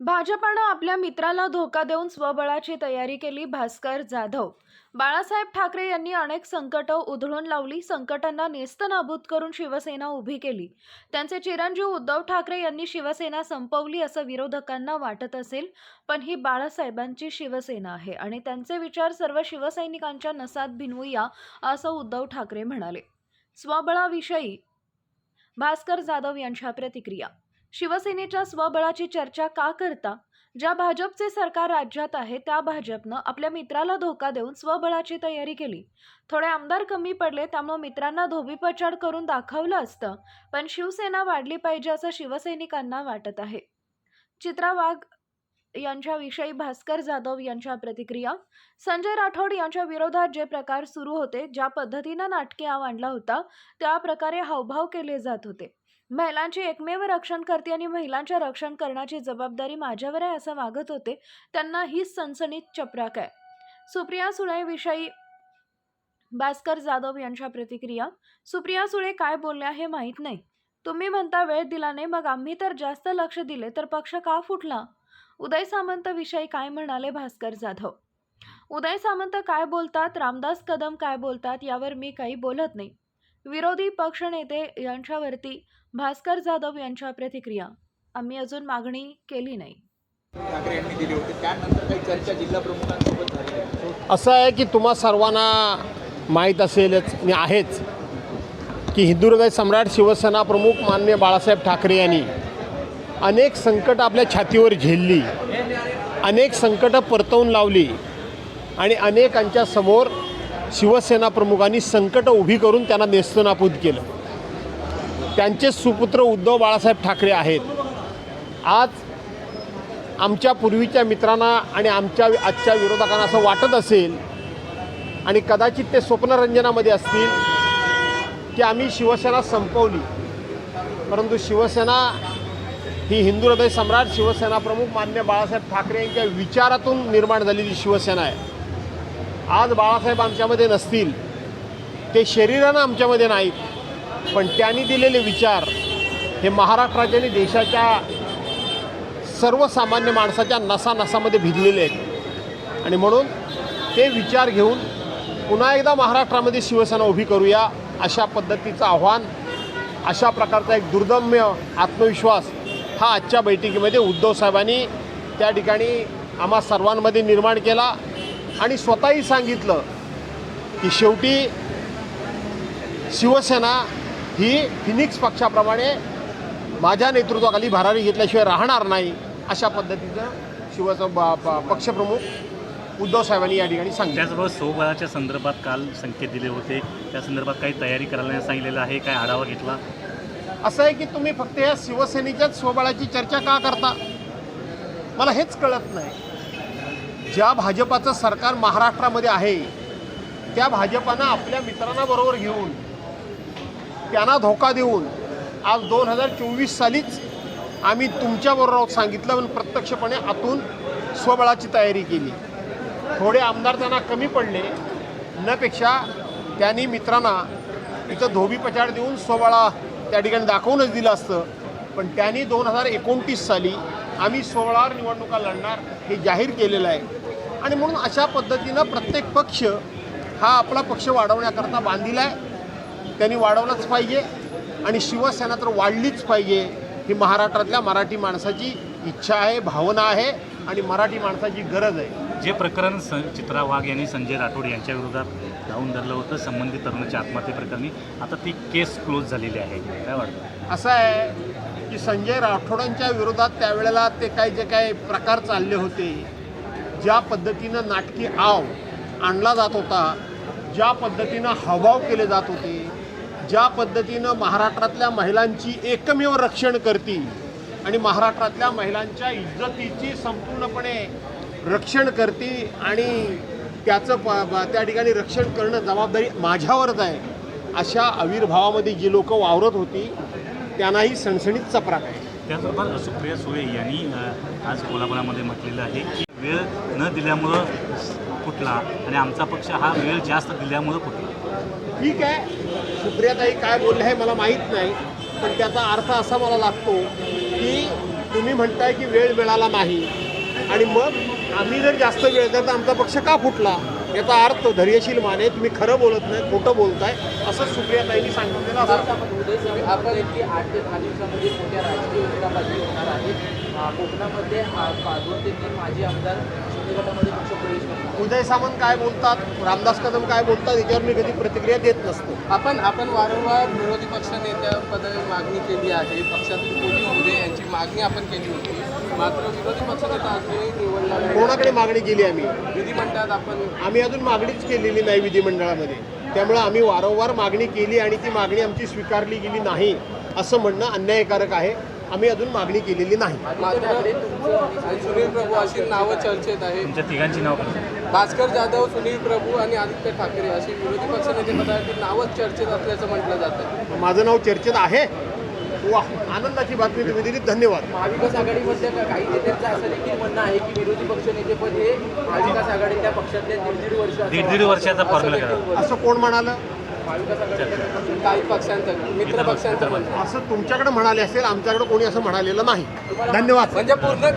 भाजपानं आपल्या मित्राला धोका देऊन स्वबळाची तयारी केली भास्कर जाधव. बाळासाहेब ठाकरे यांनी अनेक संकटं उधळून लावली संकटांना नेस्तनाबूत करून शिवसेना उभी केली. त्यांचे चिरंजीव उद्धव ठाकरे यांनी शिवसेना संपवली असं विरोधकांना वाटत असेल पण ही बाळासाहेबांची शिवसेना आहे आणि त्यांचे विचार सर्व शिवसैनिकांच्या नसात भिनवूया असं उद्धव ठाकरे म्हणाले. स्वबळाविषयी भास्कर जाधव यांच्या प्रतिक्रिया शिवसेनेच्या स्वबळाची चर्चा का करता? ज्या भाजपचे सरकार राज्यात आहे त्या भाजपनं आपल्या मित्राला धोका देऊन स्वबळाची तयारी केली. थोडे आमदार कमी पडले त्यामुळे मित्रांना धोबीपछाड करून दाखवलं असतं. पण शिवसेना वाढली पाहिजे असं शिवसैनिकांना वाटत आहे. चित्रा वाघ यांच्याविषयी भास्कर जाधव यांच्या प्रतिक्रिया. संजय राठोड यांच्या विरोधात जे प्रकार सुरू होते ज्या पद्धतीनं नाटके आव आणला होता त्या प्रकारे हावभाव केले जात होते. महिलांची एकमेव रक्षण करते आणि महिलांच्या रक्षण करण्याची जबाबदारी माझ्यावर आहे असं वागत होते त्यांना हीच सनसनीत चपराक आहे. सुप्रिया सुळेविषयी भास्कर जाधव यांच्या प्रतिक्रिया सुप्रिया सुळे काय बोलल्या हे माहीत नाही. तुम्ही म्हणता वेळ दिला नाही मग आम्ही तर जास्त लक्ष दिले तर पक्ष का फुटला? उदय सामंत विषयी काय म्हणाले भास्कर जाधव? उदय सामंत काय बोलतात? रामदास कदम काय बोलतात? यावर मी काही बोलत नाही. विरोधी पक्षनेते यांच्यावरती भास्कर जाधव यांच्या प्रतिक्रिया. आम्ही अजून मागणी केली नाही. ठाकरे यांनी दिले होते. त्यानंतर काही चर्चा जिल्हा प्रमुखांसोबत झाली आहे. असं आहे की तुम्हा सर्वांना माहीत असेलच आणि आहेच की हिंदू हृदय सम्राट शिवसेना प्रमुख माननीय बाळासाहेब ठाकरे यांनी अनेक संकट आपल्या छातीवर झेलली अनेक संकटं परतवून लावली आणि अनेकांच्या समोर शिवसेना प्रमुखांनी संकटं उभी करून त्यांना नेस्तनापूत केलं. त्यांचे सुपुत्र उद्धव बाळासाहेब ठाकरे आहेत. आज आमच्या पूर्वीच्या मित्रांना आणि आमच्या आजच्या विरोधकांना असं वाटत असेल आणि कदाचित ते स्वप्नरंजनामध्ये असतील की आम्ही शिवसेना संपवली. परंतु शिवसेना ही हिंदू हृदय सम्राट शिवसेना प्रमुख मान्य बाळासाहेब ठाकरे यांच्या विचारातून निर्माण झालेली शिवसेना आहे. आज बाळासाहेब आमच्यामध्ये नसतील ते शरीरानं आमच्यामध्ये नाहीत पण त्यांनी दिलेले विचार हे महाराष्ट्राच्या आणि देशाच्या सर्वसामान्य माणसाच्या नसानसामध्ये भिजलेले आहेत. आणि म्हणून ते विचार घेऊन पुन्हा एकदा महाराष्ट्रामध्ये शिवसेना उभी करूया अशा पद्धतीचं आव्हान अशा प्रकारचा एक दुर्दम्य आत्मविश्वास हा आजच्या बैठकीमध्ये उद्धव साहेबांनी त्या ठिकाणी आम्हा सर्वांमध्ये निर्माण केला. आणि स्वतःही सांगितलं की शेवटी शिवसेना ही फिनिक्स पक्षाप्रमाणे माझ्या नेतृत्वाखाली भरारी घेतल्याशिवाय राहणार नाही अशा पद्धतीचं शिवस ब- ब- पक्षप्रमुख उद्धव साहेबांनी या ठिकाणी सांगितलं. त्याचबरोबर स्वबळाच्या संदर्भात काल संकेत दिले होते. त्या संदर्भात काही तयारी करायला सांगितलेलं आहे. काय आढावा घेतला? असं आहे की तुम्ही फक्त या शिवसेनेच्याच स्वबळाची चर्चा का करता? मला हेच कळत नाही. ज्या भाजपाचं सरकार महाराष्ट्रामध्ये आहे त्या भाजपानं आपल्या मित्रांना बरोबर घेऊन त्यांना धोका देऊन आज दोन हजार चोवीस सालीच आम्ही तुमच्याबरोबर सांगितलं पण प्रत्यक्षपणे आतून स्वबळाची तयारी केली. थोडे आमदार त्यांना कमी पडले नपेक्षा त्यांनी मित्रांना इथं धोबी पछाड देऊन स्वबळा त्या ठिकाणी दाखवूनच दिलं असतं. पण त्यांनी दोन हजार एकोणतीस साली आम्ही सोहळावर निवडणुका लढणार हे जाहीर केलेलं आहे. आणि म्हणून अशा पद्धतीनं प्रत्येक पक्ष हा आपला पक्ष वाढवण्याकरता बांधीला आहे. त्यांनी वाढवलाच पाहिजे आणि शिवसेना तर वाढलीच पाहिजे ही महाराष्ट्रातल्या मराठी माणसाची इच्छा आहे भावना आहे आणि मराठी माणसाची गरज आहे. जे प्रकरण स चित्रा वाघ यांनी संजय राठोड यांच्या विरोधात लावून धरलं होतं संबंधित तरुणाच्या आत्महत्येप्रकरणी आता ती केस क्लोज झालेली आहे. काय वाटतं? असं आहे की संजय राठोडांच्या विरोधात त्यावेळेला ते काही जे काही प्रकार चालले होते ज्या पद्धतीनं नाटकी आव आणला जात होता ज्या पद्धतीनं हावभाव केले जात होते ज्या पद्धतीनं महाराष्ट्रातल्या महिलांची एकमेव रक्षण करती आणि महाराष्ट्रातल्या महिलांच्या इज्जतीची संपूर्णपणे रक्षण करती आणि त्याचं प त्या ठिकाणी रक्षण करणं जबाबदारी माझ्यावरच आहे अशा आविर्भावामध्ये जी लोक वावरत होती त्यांनाही सणसणीत चपराक आहे. त्याचबरोबर सुप्रिया सुळे यांनी आज कोल्हापुरामध्ये म्हटलेलं आहे की वेळ न दिल्यामुळं फुटला आणि आमचा पक्ष हा वेळ जास्त दिल्यामुळं फुटला. ठीक आहे. सुप्रियाताई काय बोलले हे मला माहीत नाही पण त्याचा अर्थ असा मला लागतो की तुम्ही म्हणताय की वेळ मिळाला नाही. आणि मग आम्ही जर जास्त वेळ दिला तर आमचा पक्ष का फुटला? याचा अर्थ धैर्यशील माने तुम्ही खरं बोलत नाही खोटं बोलताय असं सुप्रियाताईंनी सांगितलेलं असं आपण की आठ ते दहा दिवसामध्ये मोठ्या राजकीय होणार आहेत कोकणामध्ये दोन ते तीन माजी आमदार गटामध्ये पक्ष प्रवेश करणार उदय सामंत काय बोलतात? रामदास कदम काय बोलतात? याच्यावर मी कधी प्रतिक्रिया देत नसतो. आपण आपण वारंवार विरोधी पक्ष नेत्यापदाची मागणी केली आहे. पक्षातील कोणी दे यांची मागणी आपण केली होती. मात्र विरोधी पक्षनेता अजूनही निवडला. कोणाकडे मागणी केली आम्ही? विधिमंडळात आपण आम्ही अजून मागणीच केलेली नाही विधिमंडळामध्ये. त्यामुळे आम्ही वारंवार मागणी केली आणि ती मागणी आमची स्वीकारली गेली नाही. असं म्हणणं अन्यायकारक आहे. आम्ही अजून मागणी केलेली नाही. आणि सुनील प्रभू अशी नावं चर्चेत आहे तुमच्या तिघांची नाव भास्कर जाधव सुनील प्रभू आणि आदित्य ठाकरे अशी विरोधी पक्षनेतेपदाची नावच चर्चेत असल्याचं म्हटलं जातं. माझं नाव चर्चेत आहे. वा आनंदाची बातमी तुम्ही दिली धन्यवाद. महाविकास आघाडीमध्ये का- काही नेत्यांचं असं देखील म्हणणं आहे की विरोधी पक्ष नेतेपद हे महाविकास आघाडी त्या पक्षातल्या दीड दीड वर्ष दीड दीड वर्षाचा फॉर्म्युला करा असं कोण म्हणालं? काही पक्षांचं मित्र पक्षांचं असं तुमच्याकडे म्हणाले असेल आमच्याकडे कोणी असं म्हणालेलं नाही. धन्यवाद. म्हणजे पूर्ण